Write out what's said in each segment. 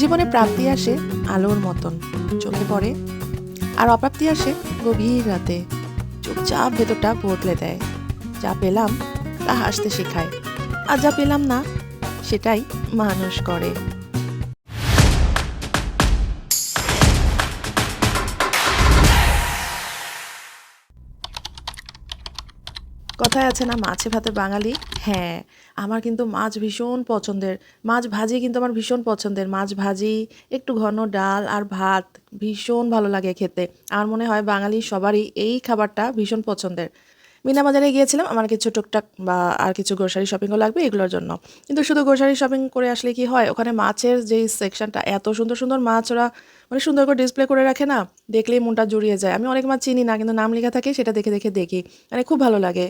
জীবনে প্রাপ্তি আসে আলোর মতন, চোখে পড়ে। আর অপ্রাপ্তি আসে গভীর রাতে। চুপচাপ ভেতরটা বদলে দেয়। যা পেলাম তা হাসতে শেখায়। আর যা পেলাম না, সেটাই মানুষ করে। কথায় আছে না, মাছে ভাতে বাঙালি? হ্যাঁ আমার কিন্তু মাছ ভীষণ পছন্দের। মাছ ভাজি কিন্তু আমার ভীষণ পছন্দের। মাছ ভাজি, একটু ঘন ডাল আর ভাত ভীষণ ভালো লাগে খেতে। আমার মনে হয় বাঙালি সবারই এই খাবারটা ভীষণ পছন্দের। মিনা বাজারে গিয়েছিলাম, আমার কিছু টুকটাক বা আর কিছু গ্রোসারি শপিংও লাগবে এগুলোর জন্য। কিন্তু শুধু গ্রোসারি শপিং করে আসলে কি হয়, ওখানে মাছের যেই সেকশনটা এত সুন্দর সুন্দর মাছ ওরা মানে সুন্দর করে ডিসপ্লে করে রাখে না, দেখলেই মনটা জুড়িয়ে যায়। আমি অনেক মাছ চিনি না, কিন্তু নাম লেখা থাকে, সেটা দেখে দেখে দেখি। মানে খুব ভালো লাগে।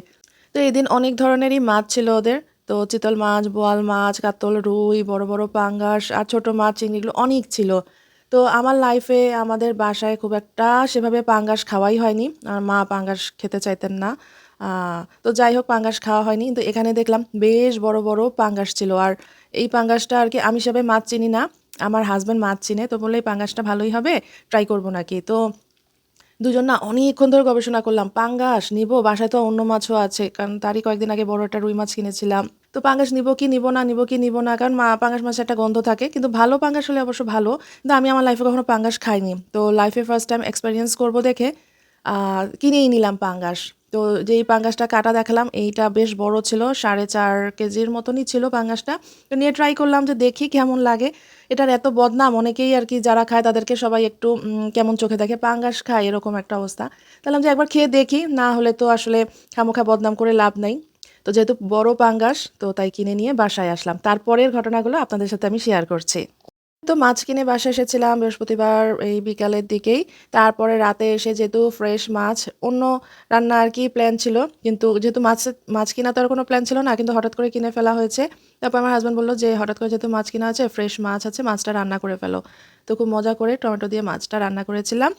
তো এদিন অনেক ধরনেরই মাছ ছিল ওদের। তো চিতল মাছ, বোয়াল মাছ, কাতল, রুই, বড় বড় পাঙ্গাস আর ছোট মাছ চিংড়িগুলো অনেক ছিল। তো আমার লাইফে আমাদের বাসায় খুব একটা সেভাবে পাঙ্গাস খাওয়াই হয়নি। আর মা পাঙ্গাস খেতে চাইতেন না। তো যাই হোক, পাঙ্গাস খাওয়া হয়নি। তো এখানে দেখলাম বেশ বড় বড় পাঙ্গাস ছিল। আর এই পাঙ্গাসটা আর কি আমি সেভাবে মাছ চিনি না। আমার হাজব্যান্ড মাছ চিনে। তো বললে, এই পাঙ্গাসটা ভালোই হবে ট্রাই করব নাকি? তো দুজন না অনেকক্ষণ ধরে গবেষণা করলাম। পাঙ্গাস, নিব, বাসায় তো অন্য মাছও আছে, কারণ তারই কয়েকদিন আগে বড় একটা রুই মাছ কিনেছিলাম। তো পাঙ্গাস, নিব কি নিব না, নিব কি নিব না, কারণ মা, পাঙ্গাস মাছের একটা গন্ধ থাকে, কিন্তু ভালো পাঙ্গাস হলে অবশ্য ভালো। কিন্তু আমি আমার লাইফে কখনো পাঙ্গাস খাইনি। তো লাইফে ফার্স্ট টাইম এক্সপিরিয়েন্স করব দেখে কিনেই নিলাম পাঙ্গাস। তো যেই পাঙ্গাসটা কাটা দেখালাম, এইটা বেশ বড় ছিল, সাড়ে চার কেজির মতনই ছিল পাঙ্গাসটা। তো নিয়ে ট্রাই করলাম যে দেখি কেমন লাগে। এটার এত বদনাম, অনেকেই আর কি যারা খায় তাদেরকে সবাই একটু কেমন চোখে দেখে পাঙ্গাস খায়, এরকম একটা অবস্থা। তাহলে যে একবার খেয়ে দেখি, না হলে তো আসলে খামোখা বদনাম করে লাভ নাই। তো যেহেতু বড় পাঙ্গাস, তো তাই কিনে নিয়ে বাসায় আসলাম। তারপরের ঘটনাগুলো আপনাদের সাথে আমি শেয়ার করছি। তো মাছ কিনে বাসায় এসেছিলাম বৃহস্পতিবার এই বিকালের দিকেই। তারপরে রাতে এসে যেহেতু ফ্রেশ মাছ, অন্য রান্না আর কি প্ল্যান ছিল। কিন্তু যেহেতু মাছ মাছ কিনা তো আর কোনো প্ল্যান ছিল না, কিন্তু হঠাৎ করে কিনে ফেলা হয়েছে। তারপর আমার হাজব্যান্ড বলল যে, হঠাৎ করে যেহেতু মাছ কিনা আছে ফ্রেশ মাছ আছে, মাছটা রান্না করে ফেলো। তো খুব মজা করে টমেটো দিয়ে মাছটা রান্না করেছিলাম।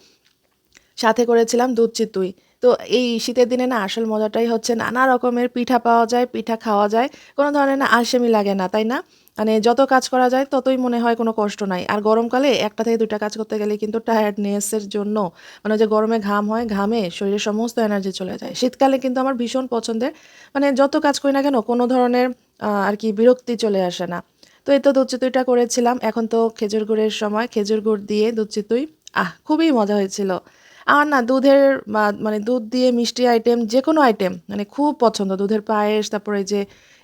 সাথে করেছিলাম দুধ চিতুই তো এই শীতের দিনে না, আসল মজাটাই হচ্ছে নানা রকমের পিঠা পাওয়া যায়, পিঠা খাওয়া যায়। কোনো ধরনের না, আলসেমি লাগে না, তাই না? মানে যত কাজ করা যায়, ততই মনে হয় কোনো কষ্ট নাই। আর গরমকালে একটা থেকে দুইটা কাজ করতে গেলে কিন্তু টায়ার্ডনেসের জন্য মানে যে গরমে ঘাম হয়, ঘামে শরীরের সমস্ত এনার্জি চলে যায়। শীতকালে কিন্তু আমার ভীষণ পছন্দের মানে যত কাজ করি না কেন কোনো ধরনের আর কি বিরক্তি চলে আসে না। তো এই তো দুধ চিতুইটা করেছিলাম, এখন তো খেজুর গুড়ের সময়, খেজুর গুড় দিয়ে দুধ চিতুই, আহ, খুবই মজা হয়েছিল। আমার না, দুধের মানে দুধ দিয়ে মিষ্টি আইটেম যে কোনো আইটেম মানে খুব পছন্দ। দুধের পায়েস, তারপরে যে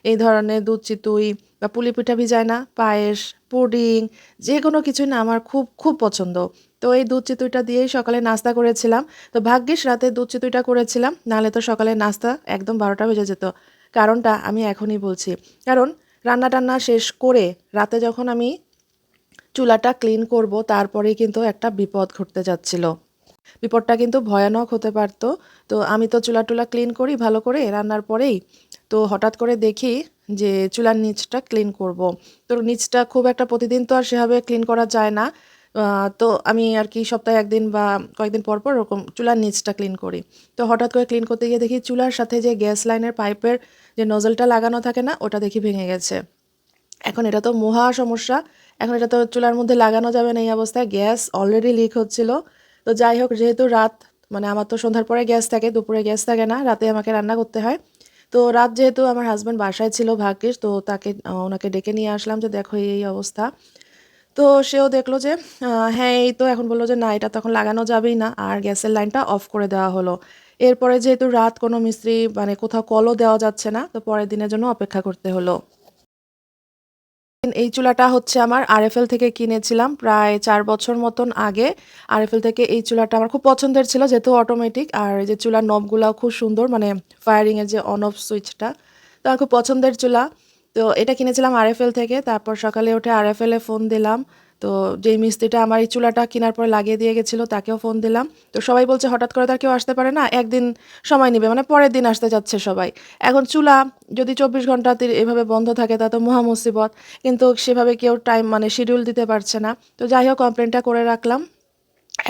এই ধরনের দুধ চিতুই বা পুলি পিঠা ভিজায় না, পায়েস, পুডিং যে কোনো কিছুই না আমার খুব খুব পছন্দ। তো এই দুধ চিতুইটা দিয়েই সকালে নাস্তা করেছিলাম। তো ভাগ্যিস রাতে দুধ চিতুইটা করেছিলাম, নাহলে তো সকালে নাস্তা একদম বারোটা বেজে যেত। কারণটা আমি এখনই বলছি। কারণ রান্না টান্না শেষ করে রাতে যখন আমি চুলাটা ক্লিন করব, তারপরেই কিন্তু একটা বিপদ ঘটতে যাচ্ছিল। বিপদটা কিন্তু ভয়ানক হতে পারতো। তো আমি তো চুলা টুলা ক্লিন করি, ভালো করে রান্নার পরেই। তো হঠাৎ করে দেখি যে চুলার নিচটা ক্লিন করব। তো নিচটা খুব একটা প্রতিদিন তো আর সেভাবে ক্লিন করা যায় না। তো আমি আর কি সপ্তাহে একদিন বা কয়েকদিন পর পর ওরকম চুলার নিচটা ক্লিন করি। তো হঠাৎ করে ক্লিন করতে গিয়ে দেখি চুলার সাথে যে গ্যাস লাইনের পাইপের যে নজলটা লাগানো থাকে না, ওটা দেখি ভেঙে গেছে। এখন এটা তো মহা সমস্যা। এখন এটা তো চুলার মধ্যে লাগানো যাবে না এই অবস্থায়। গ্যাস অলরেডি লিক হচ্ছিল। তো যাই হোক, যেহেতু রাত মানে আমার তো সন্ধ্যার পরে গ্যাস থাকে, দুপুরে গ্যাস থাকে না, রাতে আমাকে রান্না করতে হয়। তো রাত যেহেতু আমার হাজব্যান্ড বাসায় ছিল, ভাগ্যিস, তো তাকে ওনাকে ডেকে নিয়ে আসলাম যে দেখো এই অবস্থা। তো সেও দেখল যে হ্যাঁ এই তো এখন বলল যে না, এটা তখন লাগানো যাবেই না, আর গ্যাসের লাইনটা অফ করে দেওয়া হলো। এরপরে যেহেতু রাত কোনো মিস্ত্রি মানে কোথাও কলও দেওয়া যাচ্ছে না, তো পরের দিনের জন্য অপেক্ষা করতে হলো। এই চুলাটা হচ্ছে আমার আরএফএল থেকে কিনেছিলাম প্রায় চার বছর মতন আগে। আরএফএল থেকে এই চুলাটা আমার খুব পছন্দের ছিল, যেহেতু অটোমেটিক আর যে চুলার নবগুলাও খুব সুন্দর মানে ফায়ারিংয়ের যে অন অফ সুইচটা তো আমার খুব পছন্দের চুলা। তো এটা কিনেছিলাম আরএফএল থেকে, তারপর সকালে উঠে আরএফএলে ফোন দিলাম। তো যেই মিস্ত্রিটা আমার এই চুলাটা কেনার পরে লাগিয়ে দিয়ে গেছিল, তাকেও ফোন দিলাম। তো সবাই বলছে, হঠাৎ করে তার কেউ আসতে পারে না? একদিন সময় নেবে। মানে পরের দিন আসতে যাচ্ছে সবাই। এখন চুলা যদি চব্বিশ ঘণ্টা এভাবে বন্ধ থাকে, তা তো মহা মুসিবত। কিন্তু সেভাবে কেউ টাইম মানে শিডিউল দিতে পারছে না। তো যাই হোক কমপ্লেনটা করে রাখলাম।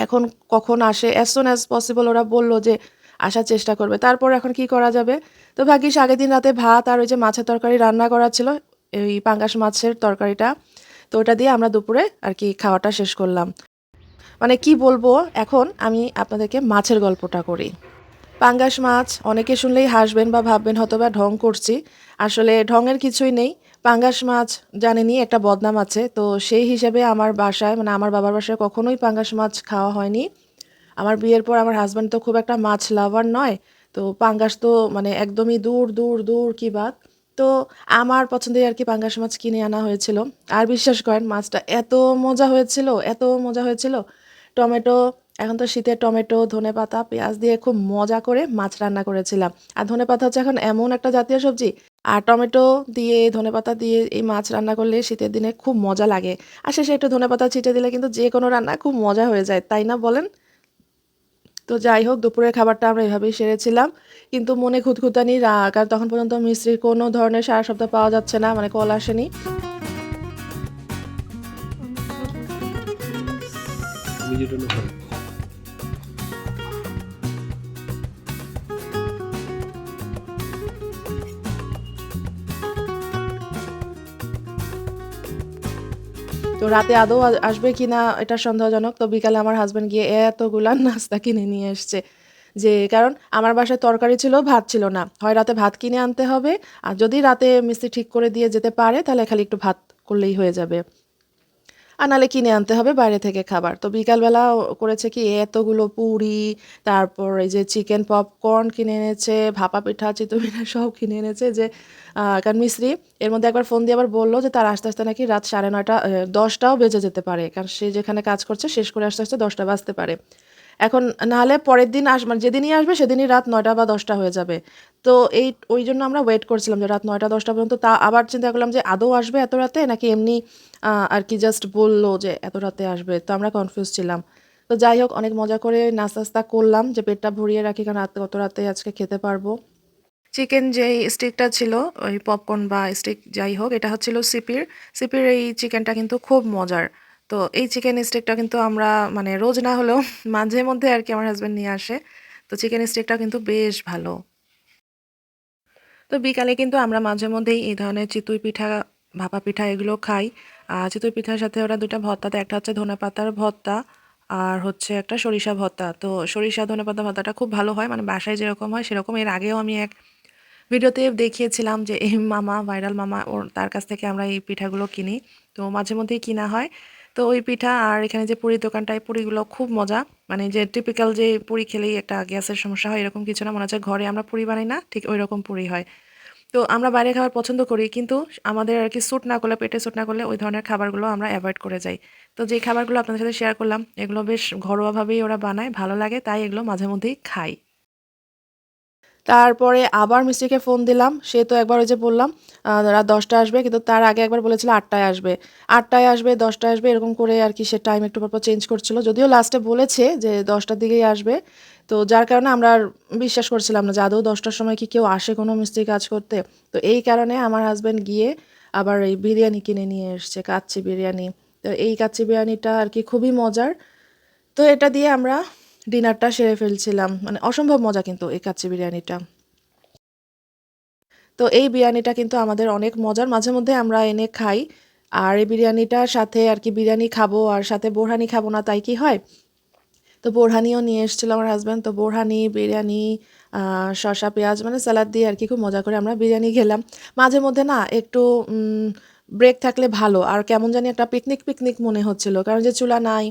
এখন কখন আসে? অ্যাজ সুন অ্যাজ পসিবল ওরা বলল যে আসার চেষ্টা করবে। তারপর এখন কি করা যাবে? তো ভাগ্যিস আগের দিন রাতে ভাত আর ওই যে মাছের তরকারি রান্না করা ছিল, এই পাঙ্গাস মাছের তরকারিটা। তো ওটা দিয়ে আমরা দুপুরে আর কি খাওয়াটা শেষ করলাম। মানে কি বলব, এখন আমি আপনাদেরকে মাছের গল্পটা করি। পাঙ্গাস মাছ, অনেকে শুনলেই হাসবেন বা ভাববেন হয়তো বা ঢং করছি। আসলে ঢঙের কিছুই নেই। পাঙ্গাস মাছ জানেনই, একটা বদনাম আছে। তো সেই হিসেবে আমার বাসায় মানে আমার বাবার বাসায় কখনোই পাঙ্গাস মাছ খাওয়া হয়নি। আমার বিয়ের পর আমার হাজব্যান্ড তো খুব একটা মাছ লাভার নয়। তো পাঙ্গাস তো মানে একদমই দূর দূর দূর কি বাদ তো আমার পছন্দের আর কি পাঙ্গাস মাছ কিনে আনা হয়েছিল। আর বিশ্বাস করেন, মাছটা এত মজা হয়েছিল, এত মজা হয়েছিল। টমেটো, এখন তো শীতের টমেটো, ধনে পাতা, পেঁয়াজ দিয়ে খুব মজা করে মাছ রান্না করেছিলাম। আর ধনে পাতা হচ্ছে এখন এমন একটা জাতীয় সবজি। আর টমেটো দিয়ে, ধনে পাতা দিয়ে এই মাছ রান্না করলে শীতের দিনে খুব মজা লাগে। আর শেষে একটু ধনে পাতা ছিটে দিলে কিন্তু যে কোনো রান্না খুব মজা হয়ে যায়, তাই না বলেন? তো যাই হোক, দুপুরের খাবারটা আমরা এভাবেই সেরেছিলাম। কিন্তু মনে খুঁতখুতানি রাগ, আর তখন পর্যন্ত মিস্ত্রির কোনো ধরনের সারা সপ্তাহ পাওয়া যাচ্ছে না মানে কল আসেনি। তো রাতে আদৌ আসবে কি না এটা সন্দেহজনক। তো বিকালে আমার হাজব্যান্ড গিয়ে এতগুলা নাস্তা কিনে নিয়ে এসছে যে, কারণ আমার বাসায় তরকারি ছিল, ভাত ছিল না। হয় রাতে ভাত কিনে আনতে হবে, আর যদি রাতে মিস্ত্রি ঠিক করে দিয়ে যেতে পারে, তাহলে খালি একটু ভাত করলেই হয়ে যাবে। আর নাহলে কিনে আনতে হবে, বাইরে থেকে খাবার। তো বিকালবেলা করেছে কি, এতগুলো পুরি, তারপর এই যে চিকেন পপকর্ন কিনে এনেছে, ভাপা পিঠা চিতপিঠা সব কিনে এনেছে যে কারণ মিস্ত্রি, এর মধ্যে একবার ফোন দিয়ে আবার বলল যে, তার আস্তে আস্তে নাকি রাত সাড়ে নয়টা দশটাও বেজে যেতে পারে। কারণ সে যেখানে কাজ করছে, শেষ করে আস্তে আস্তে দশটা বাজতে পারে। এখন নাহলে পরের দিন আস মানে যেদিনই আসবে সেদিনই রাত নয়টা বা দশটা হয়ে যাবে। তো এই, ওই জন্য আমরা ওয়েট করছিলাম যে রাত নয়টা, দশটা পর্যন্ত। তা আবার চিন্তা করলাম যে আদৌ আসবে এত রাতে নাকি এমনি আর কি জাস্ট বলল যে এত রাতে আসবে। তো আমরা কনফিউজ ছিলাম। তো যাই হোক, অনেক মজা করে নাস্তা করলাম যে পেটটা ভরিয়ে রাখি কারণ রাত, কত রাতে আজকে খেতে পারব। চিকেন যেই স্টিকটা ছিল, ওই পপকর্ন বা স্টিক যাই হোক, এটা হচ্ছিল সিপির। সিপির এই চিকেনটা কিন্তু খুব মজার। তো এই চিকেন স্টিকটা কিন্তু আমরা মানে রোজ না হলেও মাঝে মধ্যে আর কি আমার হাজব্যান্ড নিয়ে আসে। তো চিকেন স্টিকটা কিন্তু বেশ ভালো। তো বিকালে কিন্তু আমরা মাঝে মধ্যেই এই ধরনের চিতই পিঠা, ভাপা পিঠা এগুলো খাই। আর চিতই পিঠার সাথে ওরা দুটা ভর্তা দেয়। একটা হচ্ছে ধনে পাতার ভর্তা, আর হচ্ছে একটা সরিষা ভর্তা। তো সরিষা, ধনে পাতা ভর্তাটা খুব ভালো হয়। মানে বাসায় যেরকম হয় সেরকম। এর আগেও আমি এক ভিডিওতে দেখিয়েছিলাম যে এই মামা ভাইরাল মামা, ওর তার কাছ থেকে আমরা এই পিঠাগুলো কিনি। তো মাঝে মধ্যেই কিনা হয়। তো ওই পিঠা আর এখানে যে পুরীর দোকানটায় পুরিগুলো খুব মজা। মানে যে টিপিক্যাল যে পুরি খেলেই একটা গ্যাসের সমস্যা হয়, এরকম কিছু না। মনে হচ্ছে ঘরে আমরা পুরি বানাই না, ঠিক ওই রকম পুরি হয়। তো আমরা বাইরে খাবার পছন্দ করি, কিন্তু আমাদের আর কি স্যুট না করলে, পেটে স্যুট না করলে ওই ধরনের খাবারগুলো আমরা অ্যাভয়েড করে যাই। তো যে খাবারগুলো আপনাদের সাথে শেয়ার করলাম, এগুলো বেশ ঘরোয়াভাবেই ওরা বানায়, ভালো লাগে, তাই এগুলো মাঝে মধ্যেই খাই। তারপরে আবার মিস্ত্রিকে ফোন দিলাম। সে তো একবার ওই যে বললাম রাত দশটা আসবে, কিন্তু তার আগে একবার বলেছিল আটটায় আসবে। আটটায় আসবে দশটায় আসবে, এরকম করে আর কি সে টাইম একটু পরপর চেঞ্জ করছিল। যদিও লাস্টে বলেছে যে দশটার দিকেই আসবে। তো যার কারণে আমরা আর বিশ্বাস করছিলাম না যে আদৌ দশটার সময় কি কেউ আসে কোনো মিস্ত্রি কাজ করতে। তো এই কারণে আমার হাজব্যান্ড গিয়ে আবার এই বিরিয়ানি কিনে নিয়ে এসছে, কাচ্চি বিরিয়ানি। তো এই কাচ্চি বিরিয়ানিটা আর কি খুবই মজার। তো এটা দিয়ে আমরা ডিনারটা সেরে ফেলছিলাম। মানে অসম্ভব মজা কিন্তু এই কাচ্চি বিরিয়ানিটা। তো এই বিরিয়ানিটা কিন্তু আমাদের অনেক মজার। মাঝে মধ্যে আমরা এনে খাই। আর এই বিরিয়ানিটার সাথে আর কি বিরিয়ানি খাব আর সাথে বোরহানি খাব না, তাই কি হয়? তো বোরহানিও নিয়ে এসেছিল আমার হাজব্যান্ড তো বোরহানি, বিরিয়ানি শসা, পেঁয়াজ মানে স্যালাড দিয়ে আর কি খুব মজা করে আমরা বিরিয়ানি খেলাম। মাঝে মধ্যে না একটু ব্রেক থাকলে ভালো। আর কেমন জানি একটা পিকনিক পিকনিক মনে হচ্ছিল। কারণ যে চুলা নাই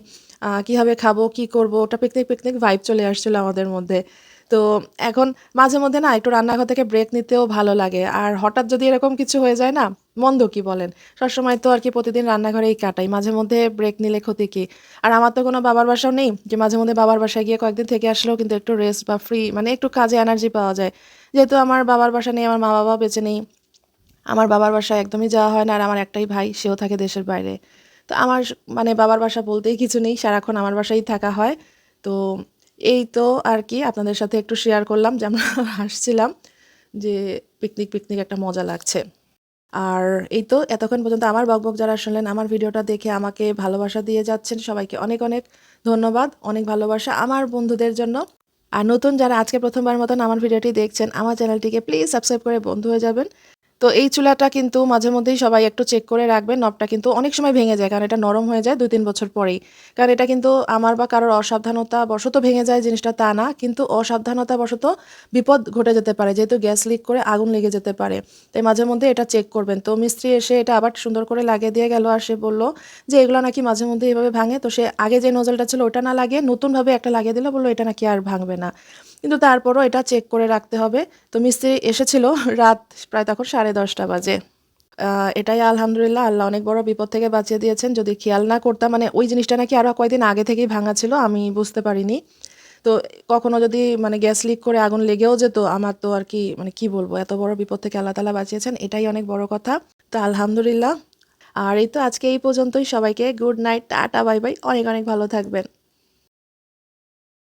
কীভাবে খাব, কি করব, ওটা পিকনিক পিকনিক ভাইব চলে আসছিল আমাদের মধ্যে। তো এখন মাঝে মধ্যে না একটু রান্নাঘর থেকে ব্রেক নিতেও ভালো লাগে। আর হঠাৎ যদি এরকম কিছু হয়ে যায় না, মন্দ কি বলেন? সবসময় তো আর কি প্রতিদিন রান্নাঘরেই কাটাই। মাঝে মধ্যে ব্রেক নিলে ক্ষতি কি? আর আমার তো কোনো বাবার বাসাও নেই, যে মাঝে মধ্যে বাবার বাসায় গিয়ে কয়েকদিন থেকে আসলেও কিন্তু একটু রেস্ট বা ফ্রি মানে একটু কাজে এনার্জি পাওয়া যায়। যেহেতু আমার বাবার বাসা নেই, আমার মা বাবাও বেঁচে নেই। আমার বাবার বাসায় একদমই যাওয়া হয় না, আর আমার একটাই ভাই, সেও থাকে দেশের বাইরে। তো আমার মানে বাবার বাসা বলতেই কিছু নেই, সারাক্ষণ আমার বাসায় থাকা হয়। তো এই তো আর কি, আপনাদের সাথে একটু শেয়ার করলাম যে আমরা হাসছিলাম যে পিকনিক পিকনিক একটা মজা লাগছে। আর এই তো এতক্ষণ পর্যন্ত আমার বকবক যারা শুনলেন, আমার ভিডিওটা দেখে আমাকে ভালোবাসা দিয়ে যাচ্ছেন, সবাইকে অনেক অনেক ধন্যবাদ, অনেক ভালোবাসা আমার বন্ধুদের জন্য। আর নতুন যারা আজকে প্রথমবার মতন আমার ভিডিওটি দেখছেন, আমার চ্যানেলটিকে প্লিজ সাবস্ক্রাইব করে বন্ধু হয়ে যাবেন। তো এই চুলাটা কিন্তু মাঝে মধ্যেই সবাই একটু চেক করে রাখবেন নবটা কিন্তু অনেক সময় ভেঙে যায় কারণ এটা নরম হয়ে যায় দুই তিন বছর পরেই। কারণ এটা কিন্তু আমার বা কারোর অসাবধানতা বশত ভেঙে যায় জিনিসটা তা না, কিন্তু অসাবধানতা বশত বিপদ ঘটে যেতে পারে, যেহেতু গ্যাস লিক করে আগুন লেগে যেতে পারে। তাই মাঝে মধ্যে এটা চেক করবেন। তো মিস্ত্রি এসে এটা আবার সুন্দর করে লাগিয়ে দিয়ে গেল আর সে বলল যে, এগুলো নাকি মাঝে মধ্যে এভাবে ভাঙে। তো সে আগে যে নজলটা ছিল ওটা না লাগিয়ে নতুনভাবে একটা লাগিয়ে দিলে, বলল এটা নাকি আর ভাঙবে না। কিন্তু তারপরও এটা চেক করে রাখতে হবে। তো মিস্ত্রি এসেছিল রাত প্রায় তখন সাড়ে দশটা বাজে। এটাই আলহামদুলিল্লাহ, আল্লাহ অনেক বড় বিপদ থেকে বাঁচিয়ে দিয়েছেন। যদি খেয়াল না করতাম মানে ওই জিনিসটা নাকি আরও কয়েকদিন আগে থেকেই ভাঙা ছিল, আমি বুঝতে পারিনি। তো কখনো যদি মানে গ্যাস লিক করে আগুন লেগেও যেত, আমার তো আর কি মানে কি বলব, এত বড় বিপদ থেকে আল্লাহ তালা বাঁচিয়েছেন, এটাই অনেক বড় কথা। তো আলহামদুলিল্লাহ। আর এই তো আজকে এই পর্যন্তই, সবাইকে good night, tata, bye bye, অনেক অনেক ভালো থাকবেন।